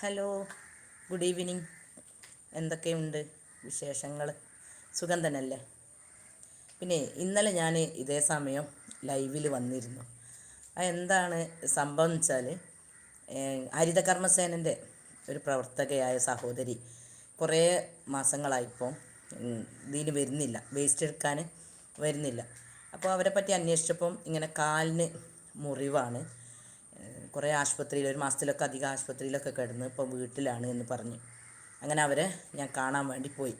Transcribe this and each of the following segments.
Hello good evening. എന്തൊക്കെയുണ്ട് വിശേഷങ്ങൾ സുഖം തന്നെയല്ലേ? പിന്നെ ഇന്നലെ ഞാൻ ഇതേ സമയം ലൈവിൽ വന്നിരുന്നു. എന്താണ് സംഭവം വെച്ചാൽ ഹരിതകർമ്മസേനന്റെ ഒരു പ്രവർത്തകയായ സഹോദരി കുറേ മാസങ്ങളായിപ്പോൾ ഇതിന് വരുന്നില്ല വേസ്റ്റ് എടുക്കാൻ വരുന്നില്ല. അപ്പോൾ അവരെ പറ്റി അന്വേഷിച്ചപ്പം ഇങ്ങനെ കാലിന് മുറിവാണ്. കുറേ ആശുപത്രിയിൽ ഒരു മാസത്തിലൊക്കെ അധികം ആശുപത്രിയിലൊക്കെ കിടന്ന് ഇപ്പോൾ വീട്ടിലാണ് എന്ന് പറഞ്ഞു. അങ്ങനെ അവരെ ഞാൻ കാണാൻ വേണ്ടി പോയി.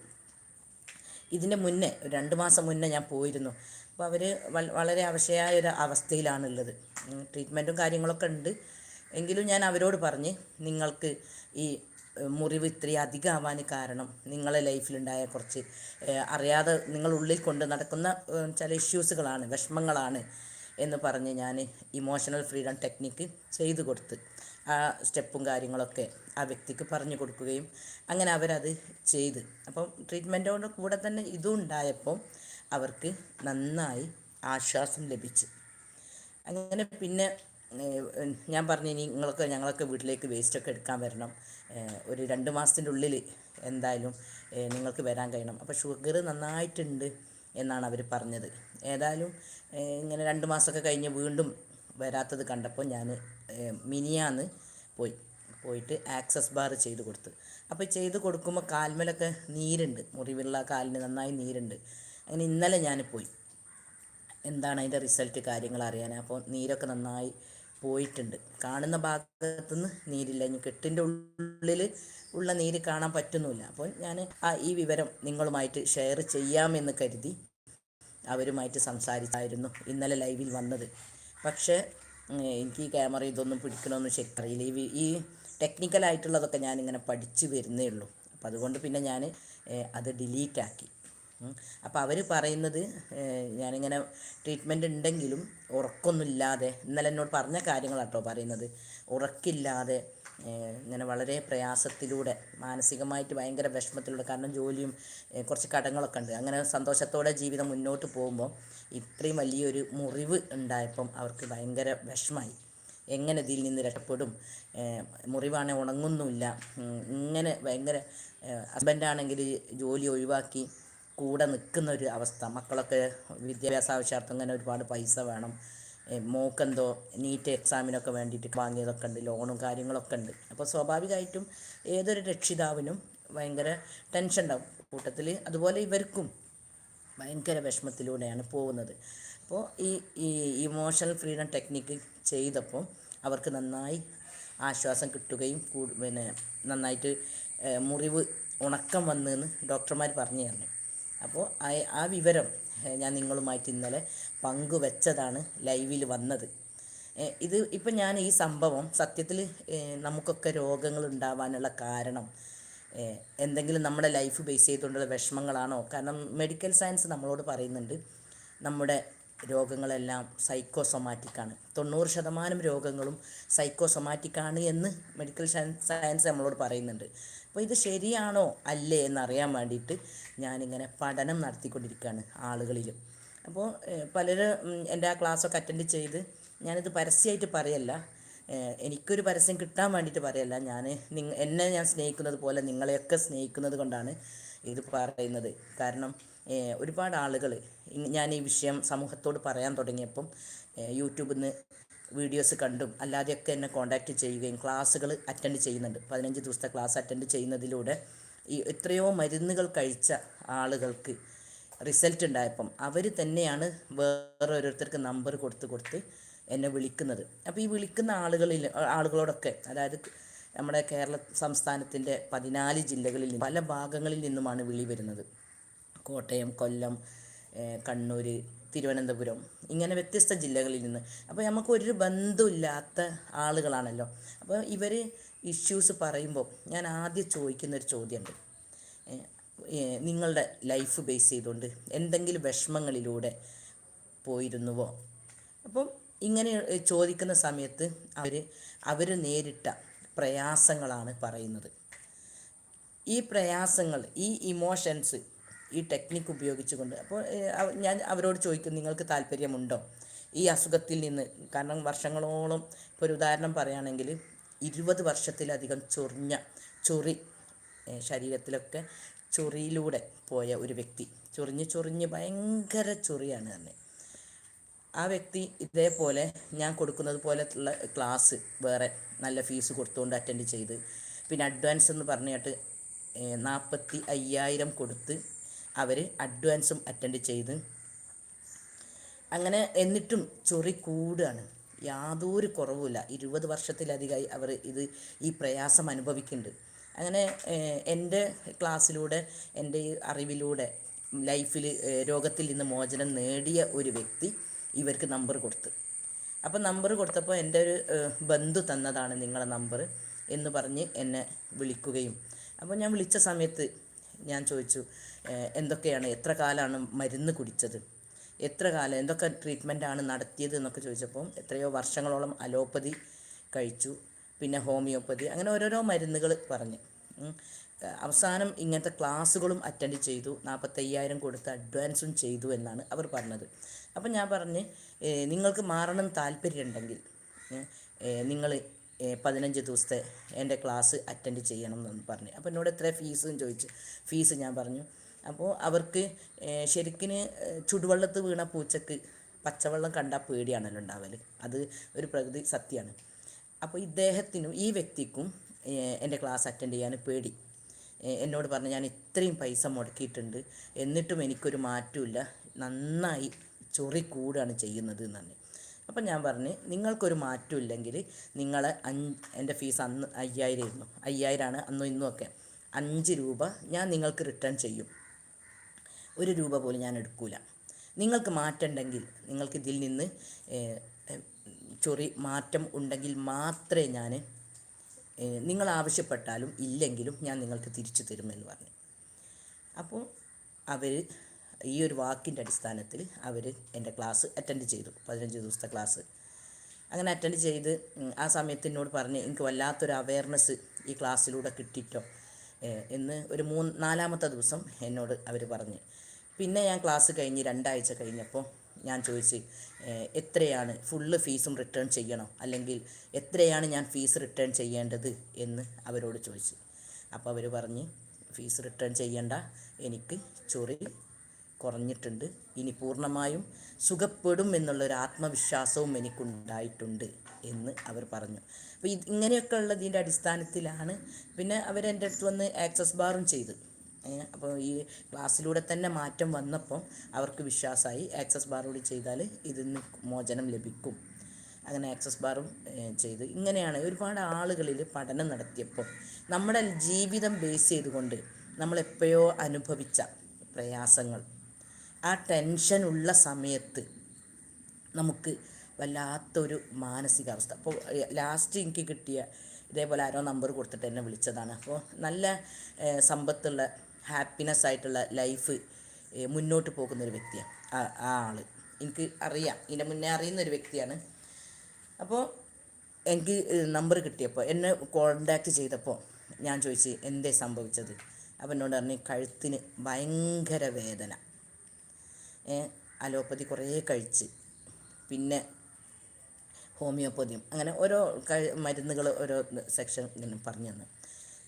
ഇതിന്റെ മുന്നേ രണ്ട് മാസം മുന്നേ ഞാൻ പോയിരുന്നു. അപ്പോൾ അവർ വളരെ അവശയായ ഒരു അവസ്ഥയിലാണുള്ളത്. ട്രീറ്റ്മെന്റും കാര്യങ്ങളൊക്കെ ഉണ്ട്. എങ്കിലും ഞാൻ അവരോട് പറഞ്ഞ് നിങ്ങൾക്ക് ഈ മുറിവ് ഇത്രയും അധികമാവാൻ കാരണം നിങ്ങളെ ലൈഫിലുണ്ടായ കുറച്ച് അറിയാതെ നിങ്ങളുള്ളിൽ കൊണ്ട് നടക്കുന്ന ചില ഇഷ്യൂസുകളാണ് വിഷമങ്ങളാണ്. എന്ന് പറഞ്ഞ് ഞാൻ ഇമോഷണൽ ഫ്രീഡം ടെക്നിക്ക് ചെയ്തു കൊടുത്ത് ആ സ്റ്റെപ്പും കാര്യങ്ങളൊക്കെ ആ വ്യക്തിക്ക് പറഞ്ഞു കൊടുക്കുകയും അങ്ങനെ അവരത് ചെയ്ത്. അപ്പം ട്രീറ്റ്മെന്റോട് കൂടെ തന്നെ ഇതും ഉണ്ടായപ്പോൾ അവർക്ക് നന്നായി ആശ്വാസം ലഭിച്ചു. അങ്ങനെ പിന്നെ ഞാൻ പറഞ്ഞു ഇനി നിങ്ങളൊക്കെ ഞങ്ങളൊക്കെ വീട്ടിലേക്ക് വേസ്റ്റൊക്കെ എടുക്കാൻ വരണം. ഒരു രണ്ട് മാസത്തിന്റെ ഉള്ളിൽ എന്തായാലും നിങ്ങൾക്ക് വരാൻ കഴിയണം. അപ്പോൾ ഷുഗർ നന്നായിട്ടുണ്ട്. എന്നാണ് അവർ പറഞ്ഞത്. ഏതായാലും ഇങ്ങനെ രണ്ട് മാസമൊക്കെ കഴിഞ്ഞ് വീണ്ടും വരാത്തത് കണ്ടപ്പോൾ ഞാൻ മിനിയാന്ന് പോയി. പോയിട്ട് ആക്സസ് ബാർ ചെയ്ത് കൊടുത്ത്. അപ്പോൾ ചെയ്ത് കൊടുക്കുമ്പോൾ കാൽമേലൊക്കെ നീരുണ്ട്. മുറിവുള്ള കാലിന് നന്നായി നീരുണ്ട്. അങ്ങനെ ഇന്നലെ ഞാൻ പോയി. എന്താണ് അതിന്റെ റിസൾട്ട് കാര്യങ്ങൾ അറിയാൻ അപ്പോൾ നീരൊക്കെ നന്നായി പോയിട്ടുണ്ട്. കാണുന്ന ഭാഗത്തുനിന്ന് നീരില്ല. ഇനി കെട്ടിന്റെ ഉള്ളിൽ ഉള്ള നീര് കാണാൻ പറ്റുന്നില്ല അപ്പോൾ ഞാൻ ആ ഈ വിവരം നിങ്ങളുമായിട്ട് ഷെയർ ചെയ്യാമെന്ന് കരുതി അവരുമായിട്ട് സംസാരിച്ചായിരുന്നു ഇന്നലെ ലൈവിൽ വന്നത്. പക്ഷേ എനിക്ക് ഈ ക്യാമറ ഇതൊന്നും പിടിക്കണമെന്ന് ശരിക്കറിയില്ല ഈ ഈ ടെക്നിക്കലായിട്ടുള്ളതൊക്കെ ഞാനിങ്ങനെ പഠിച്ചു വരുന്നേ ഉള്ളൂ. അപ്പോൾ അതുകൊണ്ട് പിന്നെ ഞാൻ അത് ഡിലീറ്റ് ആക്കി. അപ്പോൾ അവർ പറയുന്നത് ഞാനിങ്ങനെ ട്രീറ്റ്മെന്റ് ഉണ്ടെങ്കിലും ഉറക്കൊന്നുമില്ലാതെ ഇന്നലെ എന്നോട് പറഞ്ഞ കാര്യങ്ങളാട്ടോ പറയുന്നത്. ഉറക്കില്ലാതെ ഇങ്ങനെ വളരെ പ്രയാസത്തിലൂടെ മാനസികമായിട്ട് ഭയങ്കര വിഷമത്തിലൂടെ കാരണം ജോലിയും കുറച്ച് കടങ്ങളൊക്കെ ഉണ്ട്. അങ്ങനെ സന്തോഷത്തോടെ ജീവിതം മുന്നോട്ട് പോകുമ്പോൾ ഇത്രയും വലിയൊരു മുറിവ് ഉണ്ടായപ്പം അവർക്ക് ഭയങ്കര വിഷമായി. എങ്ങനെ ഇതിൽ നിന്ന് രക്ഷപ്പെടും? മുറിവാണെ ഉണങ്ങുന്നുമില്ല. ഇങ്ങനെ ഭയങ്കര ഹസ്ബൻഡാണെങ്കിൽ ജോലി ഒഴിവാക്കി കൂടെ നിൽക്കുന്ന ഒരു അവസ്ഥ. മക്കളൊക്കെ വിദ്യാഭ്യാസ ആവശ്യാർത്ഥം ഇങ്ങനെ ഒരുപാട് പൈസ വേണം. മോക്കെന്തോ നീറ്റ് എക്സാമിനൊക്കെ വേണ്ടിയിട്ട് വാങ്ങിയതൊക്കെ ഉണ്ട് ലോണും കാര്യങ്ങളൊക്കെ ഉണ്ട്. അപ്പോൾ സ്വാഭാവികമായിട്ടും ഏതൊരു രക്ഷിതാവിനും ഭയങ്കര ടെൻഷൻ ഉണ്ടാവും. കൂട്ടത്തിൽ അതുപോലെ ഇവർക്കും ഭയങ്കര വിഷമത്തിലൂടെയാണ് പോകുന്നത്. അപ്പോൾ ഈ ഈ ഇമോഷണൽ ഫ്രീഡം ടെക്നിക്ക് ചെയ്തപ്പോൾ അവർക്ക് നന്നായി ആശ്വാസം കിട്ടുകയും പിന്നെ നന്നായിട്ട് മുറിവ് ഉണക്കം വന്നെന്ന് ഡോക്ടർമാർ പറഞ്ഞു തന്നു. അപ്പോൾ ആ- വിവരം ഞാൻ നിങ്ങളുമായിട്ട് ഇന്നലെ പങ്കുവെച്ചതാണ് ലൈവിൽ വന്നത്. ഇത് ഇപ്പം ഞാൻ ഈ സംഭവം സത്യത്തിൽ നമുക്കൊക്കെ രോഗങ്ങൾ ഉണ്ടാവാനുള്ള കാരണം എന്തെങ്കിലും നമ്മുടെ ലൈഫ് ബേസ് ചെയ്തുകൊണ്ടുള്ള വിഷമങ്ങളാണോ? കാരണം മെഡിക്കൽ സയൻസ് നമ്മളോട് പറയുന്നുണ്ട് നമ്മുടെ രോഗങ്ങളെല്ലാം സൈക്കോസൊമാറ്റിക്കാണ്. തൊണ്ണൂറ് ശതമാനം രോഗങ്ങളും സൈക്കോസൊമാറ്റിക്കാണ് എന്ന് മെഡിക്കൽ സയൻസ് നമ്മളോട് പറയുന്നുണ്ട്. അപ്പോൾ ഇത് ശരിയാണോ അല്ലേ എന്നറിയാൻ വേണ്ടിയിട്ട് ഞാനിങ്ങനെ പഠനം നടത്തിക്കൊണ്ടിരിക്കുകയാണ് ആളുകളിൽ അപ്പോൾ പലരും എന്റെ ആ ക്ലാസ്സൊക്കെ അറ്റൻഡ് ചെയ്ത് ഞാനിത് പരസ്യമായിട്ട് പറയല്ല. എനിക്കൊരു പരസ്യം കിട്ടാൻ വേണ്ടിയിട്ട് പറയല്ല. ഞാൻ എന്നെ ഞാൻ സ്നേഹിക്കുന്നത് പോലെ നിങ്ങളെയൊക്കെ സ്നേഹിക്കുന്നത് കൊണ്ടാണ് ഇത് പറയുന്നത്. കാരണം ഒരുപാട് ആളുകൾ ഞാൻ ഈ വിഷയം സമൂഹത്തോട് പറയാൻ തുടങ്ങിയപ്പം യൂട്യൂബിൽ നിന്ന് വീഡിയോസ് കണ്ടും അല്ലാതെയൊക്കെ എന്നെ കോൺടാക്റ്റ് ചെയ്യുകയും ക്ലാസ്സുകൾ അറ്റൻഡ് ചെയ്യുന്നുണ്ട്. പതിനഞ്ച് ദിവസത്തെ ക്ലാസ് അറ്റൻഡ് ചെയ്യുന്നതിലൂടെ ഈ എത്രയോ മരുന്നുകൾ കഴിച്ച ആളുകൾക്ക് റിസൾട്ട് ഉണ്ടായപ്പം അവർ തന്നെയാണ് വേറെ ഓരോരുത്തർക്ക് നമ്പർ കൊടുത്ത് കൊടുത്ത് എന്നെ വിളിക്കുന്നത്. അപ്പോൾ ഈ വിളിക്കുന്ന ആളുകളിൽ ആളുകളോടൊക്കെ അതായത് നമ്മുടെ കേരള സംസ്ഥാനത്തിന്റെ പതിനാല് ജില്ലകളിൽ പല ഭാഗങ്ങളിൽ നിന്നുമാണ് വിളി വരുന്നത്. കോട്ടയം കൊല്ലം കണ്ണൂർ തിരുവനന്തപുരം ഇങ്ങനെ വ്യത്യസ്ത ജില്ലകളിൽ നിന്ന്. അപ്പോൾ നമുക്ക് ഒരു ബന്ധമില്ലാത്ത ആളുകളാണല്ലോ. അപ്പോൾ ഇവർ ഇഷ്യൂസ് പറയുമ്പോൾ ഞാൻ ആദ്യം ചോദിക്കുന്ന ഒരു ചോദ്യമുണ്ട് നിങ്ങളുടെ ലൈഫ് ബേസ് ചെയ്തുകൊണ്ട് എന്തെങ്കിലും വിഷമങ്ങളിലൂടെ പോയിരുന്നുവോ? അപ്പം ഇങ്ങനെ ചോദിക്കുന്ന സമയത്ത് അവർ അവർ നേരിട്ട പ്രയാസങ്ങളാണ് പറയുന്നത്. ഈ പ്രയാസങ്ങൾ ഈ ഇമോഷൻസ് ഈ ടെക്നിക്ക് ഉപയോഗിച്ചുകൊണ്ട്. അപ്പോൾ ഞാൻ അവരോട് ചോദിക്കും നിങ്ങൾക്ക് താല്പര്യമുണ്ടോ? ഈ അസുഖത്തിൽ നിന്ന്. കാരണം വർഷങ്ങളോളം ഇപ്പോൾ ഒരു ഉദാഹരണം പറയുകയാണെങ്കിൽ ഇരുപത് വർഷത്തിലധികം ചൊറിഞ്ഞ ചൊറി ശരീരത്തിലൊക്കെ ചൊറിയിലൂടെ പോയ ഒരു വ്യക്തി. ചൊറിഞ്ഞ് ചൊറിഞ്ഞ് ഭയങ്കര ചൊറിയാണ് തന്നെ. ആ വ്യക്തി ഇതേപോലെ ഞാൻ കൊടുക്കുന്നത് പോലെയുള്ള ക്ലാസ് വേറെ നല്ല ഫീസ് കൊടുത്തുകൊണ്ട് അറ്റൻഡ് ചെയ്ത്. പിന്നെ അഡ്വാൻസ് എന്ന് പറഞ്ഞിട്ട് നാൽപ്പത്തി അയ്യായിരം കൊടുത്ത് അവർ അഡ്വാൻസും അറ്റൻഡ് ചെയ്ത്. അങ്ങനെ എന്നിട്ടും ചൊറി കൂടുകയാണ്. യാതൊരു കുറവുമില്ല. ഇരുപത് വർഷത്തിലധികമായി അവർ ഇത് ഈ പ്രയാസം അനുഭവിക്കുന്നുണ്ട്. അങ്ങനെ എന്റെ ക്ലാസ്സിലൂടെ എന്റെ അറിവിലൂടെ ലൈഫിൽ രോഗത്തിൽ നിന്ന് മോചനം നേടിയ ഒരു വ്യക്തി ഇവർക്ക് നമ്പർ കൊടുത്തു. അപ്പോൾ നമ്പർ കൊടുത്തപ്പോൾ എന്റെ ഒരു ബന്ധു തന്നതാണ് നിങ്ങളെ നമ്പർ എന്ന് പറഞ്ഞ് എന്നെ വിളിക്കുകയും. അപ്പോൾ ഞാൻ വിളിച്ച സമയത്ത് ഞാൻ ചോദിച്ചു എന്തൊക്കെയാണ് എത്ര കാലമാണ് മരുന്ന് കുടിച്ചത്? എത്ര കാലം എന്തൊക്കെ ട്രീറ്റ്മെന്റാണ് നടത്തിയത്? എന്നൊക്കെ ചോദിച്ചപ്പോൾ എത്രയോ വർഷങ്ങളോളം അലോപ്പതി കഴിച്ചു പിന്നെ ഹോമിയോപ്പതി അങ്ങനെ ഓരോരോ മരുന്നുകൾ പറഞ്ഞു. അവസാനം ഇങ്ങനത്തെ ക്ലാസ്സുകളും അറ്റൻഡ് ചെയ്തു നാൽപ്പത്തയ്യായിരം കൊടുത്ത് അഡ്വാൻസും ചെയ്തു എന്നാണ് അവർ പറഞ്ഞത്. അപ്പം ഞാൻ പറഞ്ഞ് നിങ്ങൾക്ക് മാറണം താല്പര്യമുണ്ടെങ്കിൽ നിങ്ങൾ പതിനഞ്ച് ദിവസത്തെ എന്റെ ക്ലാസ് അറ്റൻഡ് ചെയ്യണം എന്ന് പറഞ്ഞു. അപ്പോൾ എന്നോട് എത്ര ഫീസ് എന്ന് ചോദിച്ചു ഫീസ് ഞാൻ പറഞ്ഞു. അപ്പോൾ അവർക്ക് ശരിക്കിന് ചുടുവെള്ളത്ത് വീണ പൂച്ചക്ക് പച്ചവെള്ളം കണ്ടാൽ പേടിയാണല്ലോ ഉണ്ടാവൽ അത് ഒരു പ്രകൃതി സത്യമാണ്. അപ്പോൾ ഇദ്ദേഹത്തിനും ഈ വ്യക്തിക്കും എന്റെ ക്ലാസ് അറ്റൻഡ് ചെയ്യാൻ പേടി. എന്നോട് പറഞ്ഞു ഞാൻ ഇത്രയും പൈസ മുടക്കിയിട്ടുണ്ട്. എന്നിട്ടും എനിക്കൊരു മാറ്റമില്ല നന്നായി ചൊറി കൂടുകയാണ് ചെയ്യുന്നത് എന്നാണ് അപ്പം ഞാൻ പറഞ്ഞു നിങ്ങൾക്കൊരു മാറ്റമില്ലെങ്കിൽ നിങ്ങൾ അഞ്ച് എന്റെ ഫീസ് അന്ന് അയ്യായിരം ആയിരുന്നു അയ്യായിരമാണ് അന്നും ഇന്നും ഒക്കെ. അഞ്ച് രൂപ ഞാൻ നിങ്ങൾക്ക് റിട്ടേൺ ചെയ്യും. ഒരു രൂപ പോലും ഞാൻ എടുക്കൂല. നിങ്ങൾക്ക് മാറ്റമുണ്ടെങ്കിൽ നിങ്ങൾക്ക് ഇതിൽ നിന്ന് ചൊറി മാറ്റം ഉണ്ടെങ്കിൽ മാത്രമേ ഞാൻ നിങ്ങൾ ആവശ്യപ്പെട്ടാലും ഇല്ലെങ്കിലും ഞാൻ നിങ്ങൾക്ക് തിരിച്ചു തരുമെന്ന് പറഞ്ഞു. അപ്പോൾ അവർ ഈ ഒരു വാക്കിന്റെ അടിസ്ഥാനത്തിൽ അവർ എന്റെ ക്ലാസ് അറ്റൻഡ് ചെയ്തു പതിനഞ്ച് ദിവസത്തെ ക്ലാസ്. അങ്ങനെ അറ്റൻഡ് ചെയ്ത് ആ സമയത്ത് എന്നോട് പറഞ്ഞ് എനിക്ക് വല്ലാത്തൊരു അവയർനെസ് ഈ ക്ലാസ്സിലൂടെ കിട്ടിയിട്ടോ? എന്ന് ഒരു മൂന്ന് നാലാമത്തെ ദിവസം എന്നോട് അവർ പറഞ്ഞ്. പിന്നെ ഞാൻ ക്ലാസ് കഴിഞ്ഞ് രണ്ടാഴ്ച കഴിഞ്ഞപ്പോൾ ഞാൻ ചോദിച്ച് എത്രയാണ് ഫുള്ള് ഫീസും റിട്ടേൺ ചെയ്യണോ? അല്ലെങ്കിൽ എത്രയാണ് ഞാൻ ഫീസ് റിട്ടേൺ ചെയ്യേണ്ടത്? എന്ന് അവരോട് ചോദിച്ചു. അപ്പോൾ അവർ പറഞ്ഞ് ഫീസ് റിട്ടേൺ ചെയ്യേണ്ട എനിക്ക് ചൊറി കുറഞ്ഞിട്ടുണ്ട്. ഇനി പൂർണമായും സുഖപ്പെടും എന്നുള്ളൊരു ആത്മവിശ്വാസവും എനിക്കുണ്ടായിട്ടുണ്ട് എന്ന് അവർ പറഞ്ഞു. അപ്പോൾ ഇത് ഇങ്ങനെയൊക്കെ ഉള്ളതിന്റെ അടിസ്ഥാനത്തിലാണ്. പിന്നെ അവർ എന്റെ അടുത്ത് വന്ന് ആക്സസ് ബാറും ചെയ്തു. അപ്പോൾ ഈ ക്ലാസ്സിലൂടെ തന്നെ മാറ്റം വന്നപ്പം അവർക്ക് വിശ്വാസമായി ആക്സസ് ബാറോട് ചെയ്താൽ ഇതിന് മോചനം ലഭിക്കും. അങ്ങനെ ആക്സസ് ബാറും ചെയ്ത്. ഇങ്ങനെയാണ് ഒരുപാട് ആളുകളിൽ പഠനം നടത്തിയപ്പോൾ നമ്മുടെ ജീവിതം ബേസ് ചെയ്തുകൊണ്ട് നമ്മളെപ്പോഴോ അനുഭവിച്ച പ്രയാസങ്ങൾ. ആ ടെൻഷൻ ഉള്ള സമയത്ത് നമുക്ക് വല്ലാത്തൊരു മാനസികാവസ്ഥ. അപ്പോൾ ലാസ്റ്റ് എനിക്ക് കിട്ടിയ ഇതേപോലെ ആരോ നമ്പർ കൊടുത്തിട്ട് എന്നെ വിളിച്ചതാണ്. അപ്പോൾ നല്ല സമ്പത്തുള്ള ഹാപ്പിനെസ് ആയിട്ടുള്ള ലൈഫ് മുന്നോട്ട് പോകുന്ന ഒരു വ്യക്തിയാണ്. ആ ആൾ എനിക്ക് അറിയാം. ഇതിന്റെ മുന്നേ അറിയുന്ന ഒരു വ്യക്തിയാണ്. അപ്പോൾ എനിക്ക് നമ്പർ കിട്ടിയപ്പോൾ എന്നെ കോണ്ടാക്ട് ചെയ്തപ്പോൾ ഞാൻ ചോദിച്ച് എന്തേ സംഭവിച്ചത്? അപ്പം എന്നോട് പറഞ്ഞു കഴുത്തിന് ഭയങ്കര വേദന. അലോപ്പതി കുറേ കഴിച്ച്. പിന്നെ ഹോമിയോപ്പതിയും. അങ്ങനെ ഓരോ മരുന്നുകൾ ഓരോ സെക്ഷൻ ഇങ്ങനെ പറഞ്ഞു തന്നു.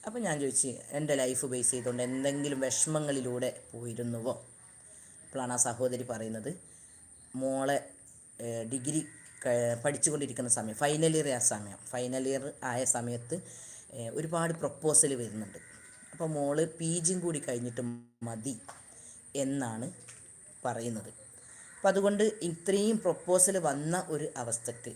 അപ്പോൾ ഞാൻ ചോദിച്ചു എന്റെ ലൈഫ് ബേസ് ചെയ്തുകൊണ്ട് എന്തെങ്കിലും വിഷമങ്ങളിലൂടെ പോയിരുന്നുവോ? അപ്പോഴാണ് ആ സഹോദരി പറയുന്നത് മോളെ ഡിഗ്രി പഠിച്ചുകൊണ്ടിരിക്കുന്ന സമയം ഫൈനൽ ഇയർ ആ സമയം ഫൈനൽ ഇയർ ആയ സമയത്ത് ഒരുപാട് പ്രപ്പോസൽ വരുന്നുണ്ട്. അപ്പോൾ മോൾ പി ജിയും കൂടി കഴിഞ്ഞിട്ട് മതി എന്നാണ് പറയുന്നത്. അപ്പം അതുകൊണ്ട് ഇത്രയും പ്രപ്പോസൽ വന്ന ഒരു അവസ്ഥക്ക്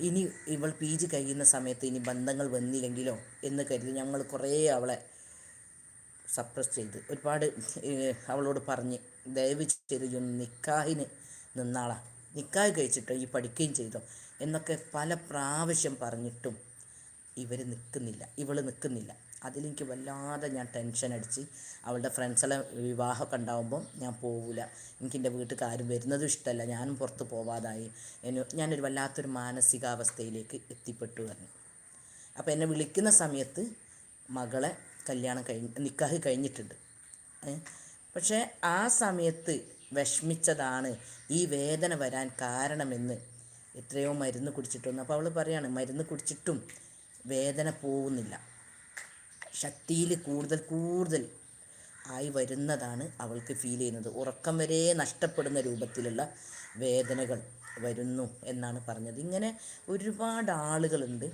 ഇനി ഇവൾ പി ജി കഴിയുന്ന സമയത്ത് ഇനി ബന്ധങ്ങൾ വന്നില്ലെങ്കിലോ എന്ന് കരുതി ഞങ്ങൾ കുറേ അവളെ സപ്രസ് ചെയ്ത് ഒരുപാട് അവളോട് പറഞ്ഞ് ദയവ് ചെയ്ത് നിക്കാഹിന് നിന്നാളാ നിക്കാഹ് കഴിച്ചിട്ടോ ഈ പഠിക്കുകയും ചെയ്തോ എന്നൊക്കെ പല പ്രാവശ്യം പറഞ്ഞിട്ടും ഇവർ നിൽക്കുന്നില്ല ഇവൾ നിൽക്കുന്നില്ല. അതിലെനിക്ക് വല്ലാതെ ഞാൻ ടെൻഷൻ അടിച്ച് അവളുടെ ഫ്രണ്ട്സെല്ലാം വിവാഹമൊക്കെ ഉണ്ടാകുമ്പം ഞാൻ പോവില്ല എനിക്ക് എന്റെ വീട്ടിൽ ആരും വരുന്നതും ഇഷ്ടമല്ല. ഞാനും പുറത്ത് പോവാതായി. ഞാനൊരു വല്ലാത്തൊരു മാനസികാവസ്ഥയിലേക്ക് എത്തിപ്പെട്ടു പറഞ്ഞു. അപ്പോൾ എന്നെ വിളിക്കുന്ന സമയത്ത് മകളെ കല്യാണം കഴിഞ്ഞ് നിക്കാഹ് കഴിഞ്ഞിട്ടുണ്ട്. പക്ഷേ ആ സമയത്ത് വിഷമിച്ചതാണ് ഈ വേദന വരാൻ കാരണമെന്ന്. എത്രയോ മരുന്ന് കുടിച്ചിട്ടൊന്നും. അപ്പോൾ അവൾ പറയാണ് മരുന്ന് കുടിച്ചിട്ടും വേദന പോകുന്നില്ല ശക്തിയിൽ കൂടുതൽ കൂടുതൽ ആയി വരുന്നതാണ് അവൾക്ക് ഫീൽ ചെയ്യുന്നത്. ഉറക്കം വരെ നഷ്ടപ്പെടുന്ന രൂപത്തിലുള്ള വേദനകൾ വരുന്നു എന്നാണ് പറഞ്ഞത്. ഇങ്ങനെ ഒരുപാട് ആളുകളുണ്ട്.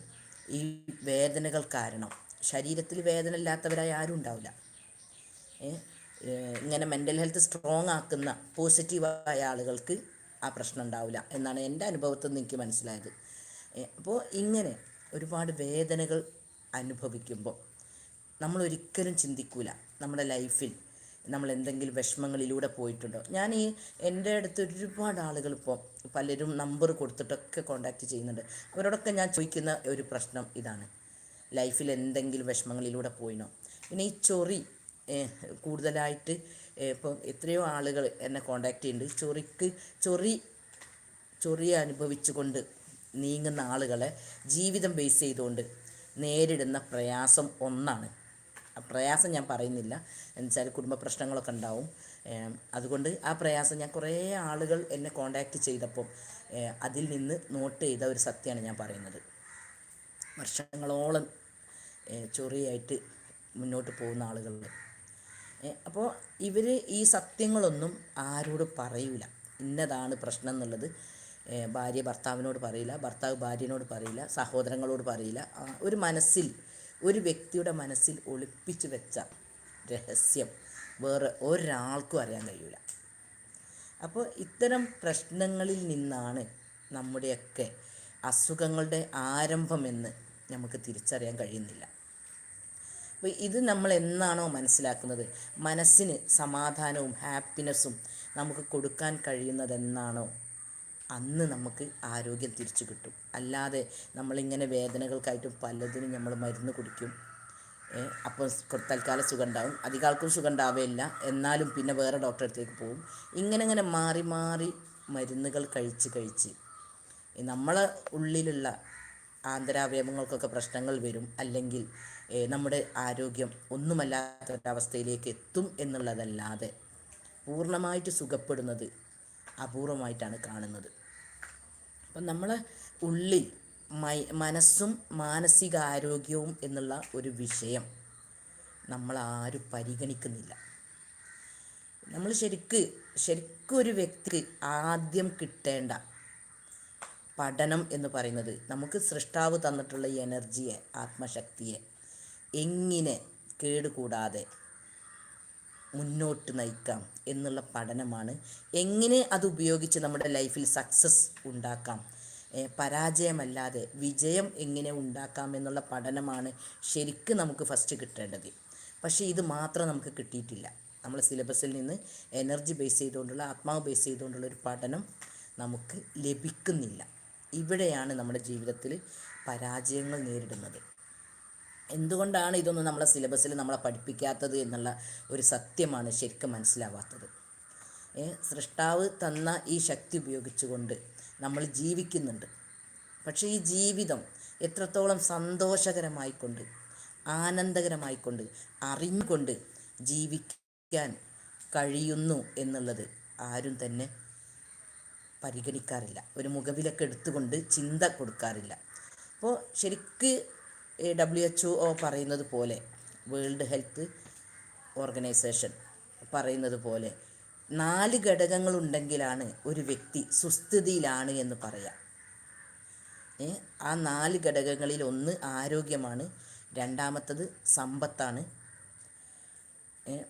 ഈ വേദനകൾ കാരണം ശരീരത്തിൽ വേദന ഇല്ലാത്തവരായി ആരും ഉണ്ടാവില്ല. ഇങ്ങനെ മെന്റൽ ഹെൽത്ത് സ്ട്രോങ് ആക്കുന്ന പോസിറ്റീവായ ആളുകൾക്ക് ആ പ്രശ്നം ഉണ്ടാവില്ല എന്നാണ് എന്റെ അനുഭവത്തിൽ നിന്ന് എനിക്ക് മനസ്സിലായത്. അപ്പോൾ ഇങ്ങനെ ഒരുപാട് വേദനകൾ അനുഭവിക്കുമ്പോൾ നമ്മൾ ഒരിക്കലും ചിന്തിക്കൂല നമ്മുടെ ലൈഫിൽ നമ്മൾ എന്തെങ്കിലും വിഷമങ്ങളിലൂടെ പോയിട്ടുണ്ടോ. ഞാൻ ഈ എന്റെ അടുത്ത് ഒരുപാട് ആളുകൾ ഇപ്പോൾ പലരും നമ്പർ കൊടുത്തിട്ടൊക്കെ കോണ്ടാക്ട് ചെയ്യുന്നുണ്ട്. അവരോടൊക്കെ ഞാൻ ചോദിക്കുന്ന ഒരു പ്രശ്നം ഇതാണ്. ലൈഫിൽ എന്തെങ്കിലും വിഷമങ്ങളിലൂടെ പോയിനോ. പിന്നെ ഈ ചൊറി കൂടുതലായിട്ട് ഇപ്പം എത്രയോ ആളുകൾ എന്നെ കോണ്ടാക്ട് ചെയ്യുന്നുണ്ട്. ചൊറിക്ക് ചൊറി ചൊറി അനുഭവിച്ചുകൊണ്ട് നീങ്ങുന്ന ആളുകളെ ജീവിതം ബേസ് ചെയ്തുകൊണ്ട് നേരിടുന്ന പ്രയാസം ഒന്നാണ്. പ്രയാസം ഞാൻ പറയുന്നില്ല. എന്നുവെച്ചാൽ കുടുംബ പ്രശ്നങ്ങളൊക്കെ ഉണ്ടാവും. അതുകൊണ്ട് ആ പ്രയാസം ഞാൻ കുറേ ആളുകൾ എന്നെ കോണ്ടാക്റ്റ് ചെയ്തപ്പോൾ അതിൽ നിന്ന് നോട്ട് ചെയ്ത ഒരു സത്യമാണ് ഞാൻ പറയുന്നത്. വർഷങ്ങളോളം ചൊറിയായിട്ട് മുന്നോട്ട് പോകുന്ന ആളുകൾ. അപ്പോൾ ഇവർ ഈ സത്യങ്ങളൊന്നും ആരോട് പറയൂല. ഇന്നതാണ് പ്രശ്നം എന്നുള്ളത്. ഭാര്യ ഭർത്താവിനോട് പറയില്ല. ഭർത്താവ് ഭാര്യനോട് പറയില്ല. സഹോദരങ്ങളോട് പറയില്ല. ഒരു മനസ്സിൽ ഒരു വ്യക്തിയുടെ മനസ്സിൽ ഒളിപ്പിച്ചു വെച്ച രഹസ്യം. വേറെ ഒരാൾക്കും അറിയാൻ കഴിയില്ല അപ്പോൾ ഇത്തരം പ്രശ്നങ്ങളിൽ നിന്നാണ് നമ്മുടെയൊക്കെ അസുഖങ്ങളുടെ ആരംഭമെന്ന് നമുക്ക് തിരിച്ചറിയാൻ കഴിയുന്നില്ല. അപ്പോൾ ഇത് നമ്മൾ എന്നാണോ മനസ്സിലാക്കുന്നത്? മനസ്സിന് സമാധാനവും ഹാപ്പിനെസ്സും നമുക്ക് കൊടുക്കാൻ കഴിയുന്നതെന്നാണോ അന്ന് നമുക്ക് ആരോഗ്യം തിരിച്ചു കിട്ടും. അല്ലാതെ നമ്മളിങ്ങനെ വേദനകൾക്കായിട്ടും പലതിനും നമ്മൾ മരുന്ന് കുടിക്കും. അപ്പോൾ തൽക്കാലം സുഖം ഉണ്ടാവും അധികം ആൾക്കും സുഖം ഉണ്ടാവുകയില്ല എന്നാലും പിന്നെ വേറെ ഡോക്ടറെ അടുത്തേക്ക് പോകും. ഇങ്ങനെ ഇങ്ങനെ മാറി മാറി മരുന്നുകൾ കഴിച്ച് കഴിച്ച് നമ്മളെ ഉള്ളിലുള്ള ആന്തരാവയവങ്ങൾക്കൊക്കെ പ്രശ്നങ്ങൾ വരും. അല്ലെങ്കിൽ നമ്മുടെ ആരോഗ്യം ഒന്നുമല്ലാത്ത ഒരവസ്ഥയിലേക്ക് എത്തും എന്നുള്ളതല്ലാതെ പൂർണമായിട്ട് സുഖപ്പെടുന്നത് അപൂർവമായിട്ടാണ് കാണുന്നത്. അപ്പം നമ്മളെ ഉള്ളിൽ മൈ മനസ്സും മാനസികാരോഗ്യവും എന്നുള്ള ഒരു വിഷയം നമ്മൾ ആരും പരിഗണിക്കുന്നില്ല. നമ്മൾ ശരിക്ക് ശരിക്കും ഒരു വ്യക്തിക്ക് ആദ്യം കിട്ടേണ്ട പഠനം എന്ന് പറയുന്നത് നമുക്ക് സൃഷ്ടാവ് തന്നിട്ടുള്ള എനർജിയെ ആത്മശക്തിയെ എങ്ങനെ കേടുകൂടാതെ മുന്നോട്ട് നയിക്കാം എന്നുള്ള പഠനമാണ്. എങ്ങനെ അത് ഉപയോഗിച്ച് നമ്മുടെ ലൈഫിൽ സക്സസ് ഉണ്ടാക്കാം? പരാജയമല്ലാതെ വിജയം എങ്ങനെ ഉണ്ടാക്കാം എന്നുള്ള പഠനമാണ് ശരിക്കും നമുക്ക് ഫസ്റ്റ് കിട്ടേണ്ടത്. പക്ഷേ ഇത് മാത്രം നമുക്ക് കിട്ടിയിട്ടില്ല. നമ്മൾ സിലബസിൽ നിന്ന് എനർജി ബേസ് ചെയ്തുകൊണ്ടുള്ള ആത്മാവ് ബേസ് ചെയ്തുകൊണ്ടുള്ള ഒരു പഠനം നമുക്ക് ലഭിക്കുന്നില്ല. ഇവിടെയാണ് നമ്മുടെ ജീവിതത്തിൽ പരാജയങ്ങൾ നേരിടുന്നത്. എന്തുകൊണ്ടാണ് ഇതൊന്നും നമ്മളെ സിലബസിൽ നമ്മളെ പഠിപ്പിക്കാത്തത് എന്നുള്ള ഒരു സത്യമാണ് ശരിക്കും മനസ്സിലാവാത്തത്? സൃഷ്ടാവ് തന്ന ഈ ശക്തി ഉപയോഗിച്ചുകൊണ്ട് നമ്മൾ ജീവിക്കുന്നുണ്ട്. പക്ഷേ ഈ ജീവിതം എത്രത്തോളം സന്തോഷകരമായിക്കൊണ്ട് ആനന്ദകരമായിക്കൊണ്ട് അറിഞ്ഞുകൊണ്ട് ജീവിക്കാൻ കഴിയുന്നു എന്നുള്ളത് ആരും തന്നെ പരിഗണിക്കാറില്ല. ഒരു മുഖവിലൊക്കെ എടുത്തുകൊണ്ട് ചിന്ത കൊടുക്കാറില്ല. അപ്പോൾ ശരിക്ക് ഡബ്ല്യു എച്ച് ഒ പറയുന്നത് പോലെ വേൾഡ് ഹെൽത്ത് ഓർഗനൈസേഷൻ പറയുന്നത് പോലെ നാല് ഘടകങ്ങളുണ്ടെങ്കിലാണ് ഒരു വ്യക്തി സുസ്ഥിതിയിലാണ് എന്ന് പറയാം. ആ നാല് ഘടകങ്ങളിൽ ഒന്ന് ആരോഗ്യമാണ് രണ്ടാമത്തത് സമ്പത്താണ്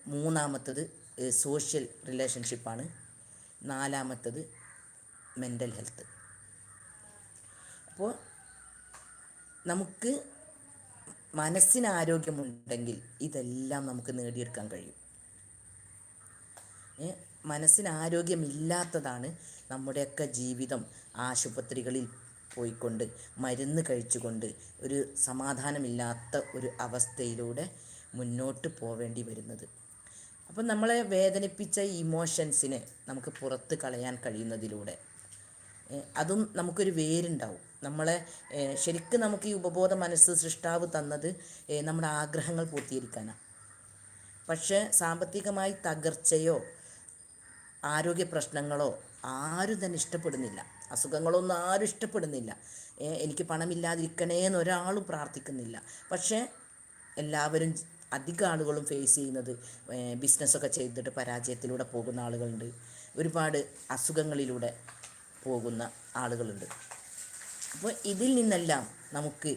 മൂന്നാമത്തത് സോഷ്യൽ റിലേഷൻഷിപ്പാണ് നാലാമത്തത് മെന്റൽ ഹെൽത്ത് അപ്പോൾ നമുക്ക് മനസ്സിന് ആരോഗ്യമുണ്ടെങ്കിൽ ഇതെല്ലാം നമുക്ക് നേടിയെടുക്കാൻ കഴിയും. മനസ്സിന് ആരോഗ്യമില്ലാത്തതാണ് നമ്മുടെയൊക്കെ ജീവിതം ആശുപത്രികളിൽ പോയിക്കൊണ്ട് മരുന്ന് കഴിച്ചുകൊണ്ട് ഒരു സമാധാനമില്ലാത്ത ഒരു അവസ്ഥയിലൂടെ മുന്നോട്ട് പോവേണ്ടി വരുന്നത്. അപ്പം നമ്മളെ വേദനിപ്പിച്ച ഇമോഷൻസിനെ നമുക്ക് പുറത്ത് കളയാൻ കഴിയുന്നതിലൂടെ അതും നമുക്കൊരു വേരുണ്ടാവും. നമ്മളെ ശരിക്കും നമുക്ക് ഈ ഉപബോധ മനസ്സ് സൃഷ്ടാവ് തന്നത് നമ്മുടെ ആഗ്രഹങ്ങൾ പൂർത്തീകരിക്കാനാണ് പക്ഷേ സാമ്പത്തികമായി തകർച്ചയോ ആരോഗ്യ പ്രശ്നങ്ങളോ ആരും തന്നെ ഇഷ്ടപ്പെടുന്നില്ല. അസുഖങ്ങളൊന്നും ആരും ഇഷ്ടപ്പെടുന്നില്ല. എനിക്ക് പണമില്ലാതിരിക്കണേ എന്ന് ഒരാളും പ്രാർത്ഥിക്കുന്നില്ല. പക്ഷേ എല്ലാവരും അധിക ആളുകളും ഫേസ് ചെയ്യുന്നത് ബിസിനസ്സൊക്കെ ചെയ്തിട്ട് പരാജയത്തിലൂടെ പോകുന്ന ആളുകളുണ്ട്. ഒരുപാട് അസുഖങ്ങളിലൂടെ പോകുന്ന ആളുകളുണ്ട്. അപ്പോൾ ഇതിൽ നിന്നെല്ലാം നമുക്ക്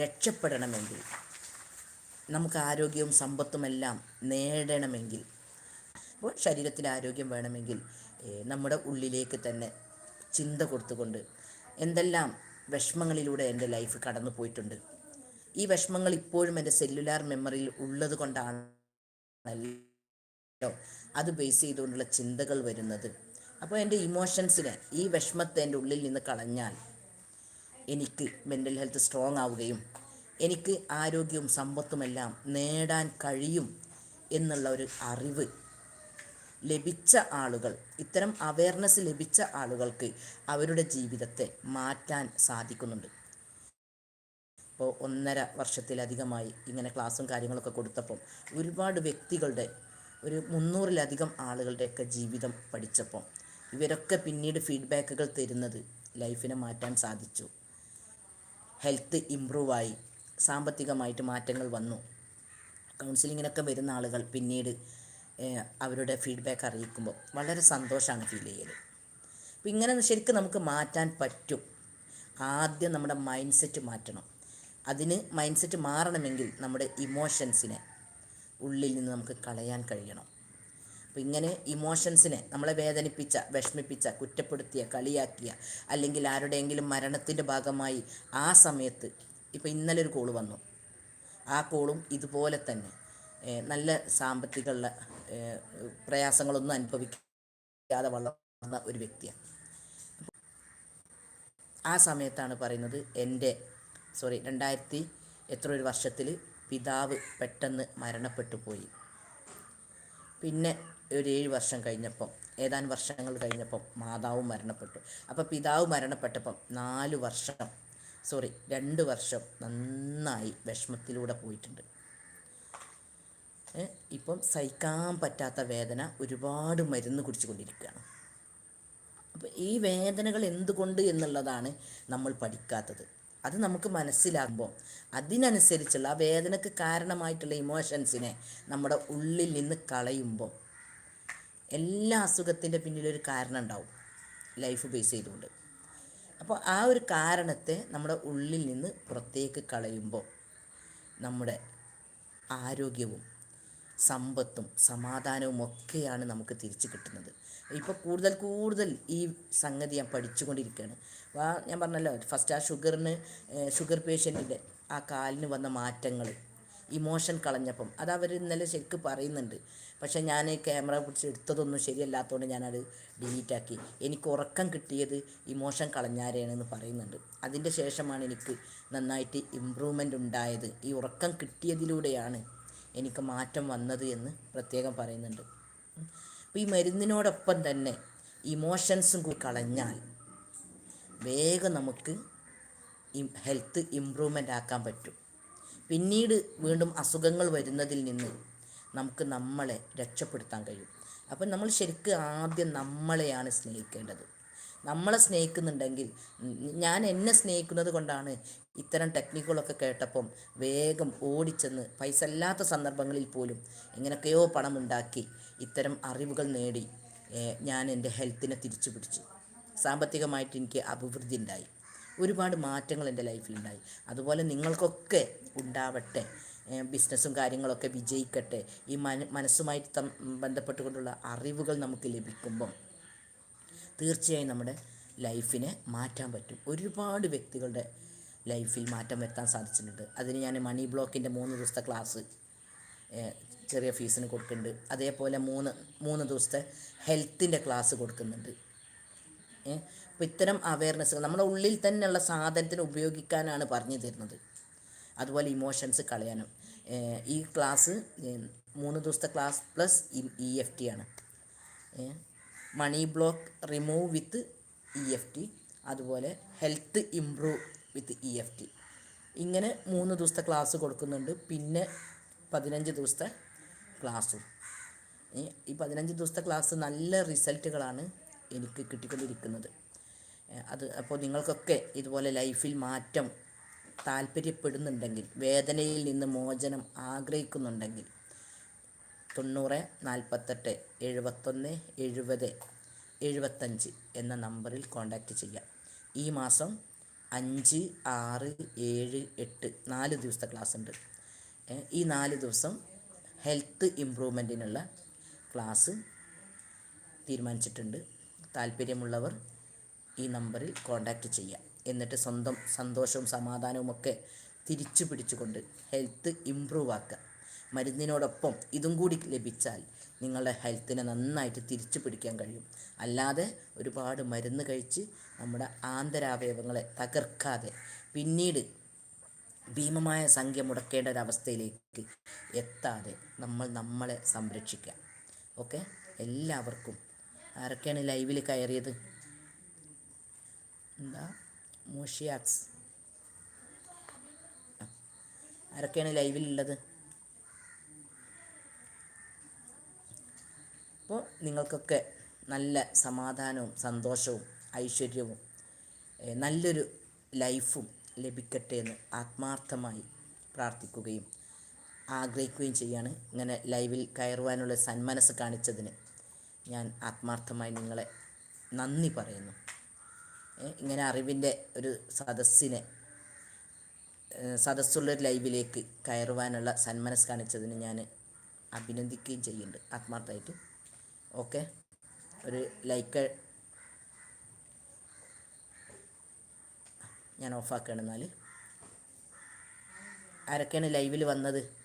രക്ഷപ്പെടണമെങ്കിൽ നമുക്ക് ആരോഗ്യവും സമ്പത്തുമെല്ലാം നേടണമെങ്കിൽ അപ്പോൾ ശരീരത്തിൽ ആരോഗ്യം വേണമെങ്കിൽ നമ്മുടെ ഉള്ളിലേക്ക് തന്നെ ചിന്ത കൊടുത്തുകൊണ്ട് എന്തെല്ലാം വിഷമങ്ങളിലൂടെ എന്റെ ലൈഫ് കടന്നു പോയിട്ടുണ്ട്. ഈ വിഷമങ്ങൾ ഇപ്പോഴും എന്റെ സെല്ലുലാർ മെമ്മറിയിൽ ഉള്ളത് കൊണ്ടാണല്ലോ അത് ബേസ് ചെയ്തുകൊണ്ടുള്ള ചിന്തകൾ വരുന്നത്. അപ്പോൾ എന്റെ ഇമോഷൻസിനെ ഈ വിഷമത്തെ എന്റെ ഉള്ളിൽ നിന്ന് കളഞ്ഞാൽ എനിക്ക് മെന്റൽ ഹെൽത്ത് സ്ട്രോങ് ആവുകയും എനിക്ക് ആരോഗ്യവും സമ്പത്തുമെല്ലാം നേടാൻ കഴിയും എന്നുള്ള ഒരു അറിവ് ലഭിച്ച ആളുകൾ ഇത്തരം അവയർനെസ് ലഭിച്ച ആളുകൾക്ക് അവരുടെ ജീവിതത്തെ മാറ്റാൻ സാധിക്കുന്നുണ്ട്. ഇപ്പോൾ ഒന്നര വർഷത്തിലധികമായി ഇങ്ങനെ ക്ലാസ്സും കാര്യങ്ങളൊക്കെ കൊടുത്തപ്പം ഒരുപാട് വ്യക്തികളുടെ ഒരു മുന്നൂറിലധികം ആളുകളുടെയൊക്കെ ജീവിതം പഠിച്ചപ്പം ഇവരൊക്കെ പിന്നീട് ഫീഡ്ബാക്കുകൾ തരുന്നത് ലൈഫിനെ മാറ്റാൻ സാധിച്ചു. ഹെൽത്ത് ഇമ്പ്രൂവായി സാമ്പത്തികമായിട്ട് മാറ്റങ്ങൾ വന്നു. കൗൺസിലിങ്ങിനൊക്കെ വരുന്ന ആളുകൾ പിന്നീട് അവരുടെ ഫീഡ്ബാക്ക് അറിയിക്കുമ്പോൾ വളരെ സന്തോഷമാണ് ഫീൽ ചെയ്യൽ അപ്പം ഇങ്ങനെ ശരിക്കും നമുക്ക് മാറ്റാൻ പറ്റും. ആദ്യം നമ്മുടെ മൈൻഡ് സെറ്റ് മാറ്റണം. അതിന് മൈൻഡ് സെറ്റ് മാറണമെങ്കിൽ നമ്മുടെ ഇമോഷൻസിനെ ഉള്ളിൽ നിന്ന് നമുക്ക് കളയാൻ കഴിയണം. അപ്പം ഇങ്ങനെ ഇമോഷൻസിനെ നമ്മളെ വേദനിപ്പിച്ച വിഷമിപ്പിച്ച കുറ്റപ്പെടുത്തിയ കളിയാക്കിയ അല്ലെങ്കിൽ ആരുടെയെങ്കിലും മരണത്തിന്റെ ഭാഗമായി ആ സമയത്ത് ഇപ്പോൾ ഇന്നലെ ഒരു കോൾ വന്നു. ആ കോളും ഇതുപോലെ തന്നെ. നല്ല സാമ്പത്തികമുള്ള പ്രയാസങ്ങളൊന്നും അനുഭവിക്കാതെ വളർന്ന ഒരു വ്യക്തിയാണ്. ആ സമയത്താണ് പറയുന്നത് എന്റെ സോറി രണ്ടായിരത്തി എത്ര ഒരു വർഷത്തിൽ പിതാവ് പെട്ടെന്ന് മരണപ്പെട്ടു പോയി. പിന്നെ ഒരു ഏഴ് വർഷം കഴിഞ്ഞപ്പം ഏതാനും വർഷങ്ങൾ കഴിഞ്ഞപ്പം മാതാവ് മരണപ്പെട്ടു. അപ്പോൾ പിതാവ് മരണപ്പെട്ടപ്പം നാല് വർഷം സോറി രണ്ട് വർഷം നന്നായി വിഷമത്തിലൂടെ പോയിട്ടുണ്ട്. ഇപ്പം സഹിക്കാൻ പറ്റാത്ത വേദന ഒരുപാട് മരുന്ന് കുടിച്ചുകൊണ്ടിരിക്കുകയാണ്. അപ്പോൾ ഈ വേദനകൾ എന്തുകൊണ്ട് എന്നുള്ളതാണ് നമ്മൾ പഠിക്കാത്തത്. അത് നമുക്ക് മനസ്സിലാകുമ്പോൾ അതിനനുസരിച്ചുള്ള ആ വേദനക്ക് കാരണമായിട്ടുള്ള ഇമോഷൻസിനെ നമ്മുടെ ഉള്ളിൽ നിന്ന് കളയുമ്പോൾ എല്ലാ അസുഖത്തിന്റെ പിന്നിലൊരു കാരണം ഉണ്ടാവും ലൈഫ് ബേസ് ചെയ്തുകൊണ്ട്. അപ്പോൾ ആ ഒരു കാരണത്തെ നമ്മുടെ ഉള്ളിൽ നിന്ന് പുറത്തേക്ക് കളയുമ്പോൾ നമ്മുടെ ആരോഗ്യവും സമ്പത്തും സമാധാനവും ഒക്കെയാണ് നമുക്ക് തിരിച്ചു കിട്ടുന്നത്. ഇപ്പോൾ കൂടുതൽ കൂടുതൽ ഈ സംഗതി ഞാൻ പഠിച്ചുകൊണ്ടിരിക്കുകയാണ്. ആ ഞാൻ പറഞ്ഞല്ലോ ഫസ്റ്റ് ആ ഷുഗറിന് ഷുഗർ പേഷ്യന്റിന്റെ ആ കാലിന് വന്ന മാറ്റങ്ങൾ ഇമോഷൻ കളഞ്ഞപ്പം അതവർ ഇന്നലെ ശരിക്കും പറയുന്നുണ്ട്. പക്ഷേ ഞാൻ ക്യാമറ പിടിച്ച് എടുത്തതൊന്നും ശരിയല്ലാത്തതുകൊണ്ട് ഞാനത് ഡിലീറ്റ് ആക്കി എനിക്ക് ഉറക്കം കിട്ടിയത് ഇമോഷൻ കളഞ്ഞാരെയാണെന്ന് പറയുന്നുണ്ട്. അതിന്റെ ശേഷമാണ് എനിക്ക് നന്നായിട്ട് ഇമ്പ്രൂവ്മെന്റ് ഉണ്ടായത്. ഈ ഉറക്കം കിട്ടിയതിലൂടെയാണ് എനിക്ക് മാറ്റം വന്നത് എന്ന് പ്രത്യേകം പറയുന്നുണ്ട്. അപ്പോൾ ഈ മരുന്നിനോടൊപ്പം തന്നെ ഇമോഷൻസും കൂടി കളഞ്ഞാൽ വേഗം നമുക്ക് ഹെൽത്ത് ഇമ്പ്രൂവ്മെന്റ് ആക്കാൻ പറ്റും. പിന്നീട് വീണ്ടും അസുഖങ്ങൾ വരുന്നതിൽ നിന്ന് നമുക്ക് നമ്മളെ രക്ഷപ്പെടുത്താൻ കഴിയും. അപ്പം നമ്മൾ ശരിക്കും ആദ്യം നമ്മളെയാണ് സ്നേഹിക്കേണ്ടത്. നമ്മളെ സ്നേഹിക്കുന്നുണ്ടെങ്കിൽ ഞാൻ എന്നെ സ്നേഹിക്കുന്നത് കൊണ്ടാണ് ഇത്തരം ടെക്നിക്കുകളൊക്കെ കേട്ടപ്പം വേഗം ഓടിച്ചെന്ന് പൈസ ഇല്ലാത്ത സന്ദർഭങ്ങളിൽ പോലും എങ്ങനെയൊക്കെയോ പണമുണ്ടാക്കി ഇത്തരം അറിവുകൾ നേടി ഞാൻ എന്റെ ഹെൽത്തിനെ തിരിച്ചു പിടിച്ചു. സാമ്പത്തികമായിട്ട് എനിക്ക് അഭിവൃദ്ധി ഉണ്ടായി. ഒരുപാട് മാറ്റങ്ങൾ എന്റെ ലൈഫിലുണ്ടായി. അതുപോലെ നിങ്ങൾക്കൊക്കെ ഉണ്ടാവട്ടെ ബിസിനസ്സും കാര്യങ്ങളൊക്കെ വിജയിക്കട്ടെ. ഈ മന മനസ്സുമായിട്ട് ബന്ധപ്പെട്ടുകൊണ്ടുള്ള അറിവുകൾ നമുക്ക് ലഭിക്കുമ്പം തീർച്ചയായും നമ്മുടെ ലൈഫിനെ മാറ്റാൻ പറ്റും. ഒരുപാട് വ്യക്തികളുടെ ലൈഫിൽ മാറ്റം വരുത്താൻ സാധിച്ചിട്ടുണ്ട്. അതിന് ഞാൻ മണി ബ്ലോക്കിന്റെ മൂന്ന് ദിവസത്തെ ക്ലാസ് ചെറിയ ഫീസിന് കൊടുക്കുന്നുണ്ട്. അതേപോലെ മൂന്ന് മൂന്ന് ദിവസത്തെ ഹെൽത്തിന്റെ ക്ലാസ് കൊടുക്കുന്നുണ്ട്. അപ്പോൾ ഇത്തരം അവയർനെസ്സുകൾ നമ്മുടെ ഉള്ളിൽ തന്നെയുള്ള സാധനത്തിന് ഉപയോഗിക്കാനാണ് പറഞ്ഞു തരുന്നത്. അതുപോലെ ഇമോഷൻസ് കളയാനും. ഈ ക്ലാസ് മൂന്ന് ദിവസത്തെ class plus E F T ആണ്. Money block remove with E F T അതുപോലെ health improve with E F T ഇങ്ങനെ മൂന്ന് ദിവസത്തെ ക്ലാസ് കൊടുക്കുന്നുണ്ട്. പിന്നെ പതിനഞ്ച് ദിവസത്തെ ക്ലാസ്സും ഈ പതിനഞ്ച് ദിവസത്തെ ക്ലാസ് നല്ല റിസൾട്ടുകളാണ് എനിക്ക് കിട്ടിക്കൊണ്ടിരിക്കുന്നത്. അത് അപ്പോൾ നിങ്ങൾക്കൊക്കെ ഇതുപോലെ ലൈഫിൽ മാറ്റം താല്പര്യപ്പെടുന്നുണ്ടെങ്കിൽ വേദനയിൽ നിന്ന് മോചനം ആഗ്രഹിക്കുന്നുണ്ടെങ്കിൽ തൊണ്ണൂറ് നാൽപ്പത്തെട്ട് എഴുപത്തൊന്ന് എഴുപത് എഴുപത്തഞ്ച് എന്ന നമ്പറിൽ കോൺടാക്റ്റ് ചെയ്യാം. ഈ മാസം അഞ്ച് ആറ് ഏഴ് എട്ട് നാല് ദിവസത്തെ ക്ലാസ് ഉണ്ട്. ഈ നാല് ദിവസം ഹെൽത്ത് ഇമ്പ്രൂവ്മെന്റിനുള്ള ക്ലാസ് തീരുമാനിച്ചിട്ടുണ്ട്. താല്പര്യമുള്ളവർ ഈ നമ്പറിൽ കോൺടാക്റ്റ് ചെയ്യാം. എന്നിട്ട് സ്വന്തം സന്തോഷവും സമാധാനവും ഒക്കെ തിരിച്ചു പിടിച്ചുകൊണ്ട് ഹെൽത്ത് ഇമ്പ്രൂവ് ആക്കുക. മരുന്നിനോടൊപ്പം ഇതും കൂടി ലഭിച്ചാൽ നിങ്ങളുടെ ഹെൽത്തിനെ നന്നായിട്ട് തിരിച്ചു പിടിക്കാൻ കഴിയും. അല്ലാതെ ഒരുപാട് മരുന്ന് കഴിച്ച് നമ്മുടെ ആന്തരാവയവങ്ങളെ തകർക്കാതെ പിന്നീട് ഭീമമായ സംഖ്യ മുടക്കേണ്ട ഒരവസ്ഥയിലേക്ക് എത്താതെ നമ്മൾ നമ്മളെ സംരക്ഷിക്കുക. ഓക്കെ? എല്ലാവർക്കും ആരൊക്കെയാണ് ലൈവിൽ കയറിയത്? എന്താ? മോഷിയാക്സ്. ആരൊക്കെയാണ് ലൈവിലുള്ളത്? അപ്പോൾ നിങ്ങൾക്കൊക്കെ നല്ല സമാധാനവും സന്തോഷവും ഐശ്വര്യവും നല്ലൊരു ലൈഫും ലഭിക്കട്ടെ എന്ന് ആത്മാർത്ഥമായി പ്രാർത്ഥിക്കുകയും ആഗ്രഹിക്കുകയും ചെയ്യാണ്. ഇങ്ങനെ ലൈവിൽ കയറുവാനുള്ള സന്മനസ് കാണിച്ചതിന് ഞാൻ ആത്മാർത്ഥമായി നിങ്ങളെ നന്ദി പറയുന്നു. ഇങ്ങനെ അറിവിന്റെ ഒരു സദസ്സിനെ സദസ്സുള്ള ഒരു ലൈവിലേക്ക് കയറുവാനുള്ള സന്മനസ് കാണിച്ചതിന് ഞാൻ അഭിനന്ദിക്കുകയും ചെയ്യുന്നുണ്ട് ആത്മാർത്ഥമായിട്ട്. ഓക്കെ? ഒരു ലൈക്ക് ഞാൻ ഓഫാക്കുകയാണ് എന്നാൽ. ആരൊക്കെയാണ് ലൈവിൽ വന്നത്?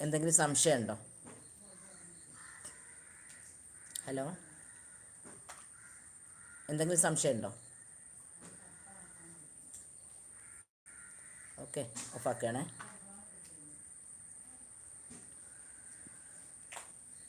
എന്തെങ്കിലും സംശയമുണ്ടോ? ഹലോ? എന്തെങ്കിലും സംശയമുണ്ടോ? ഓക്കെ ഓഫാക്കുകയാണേ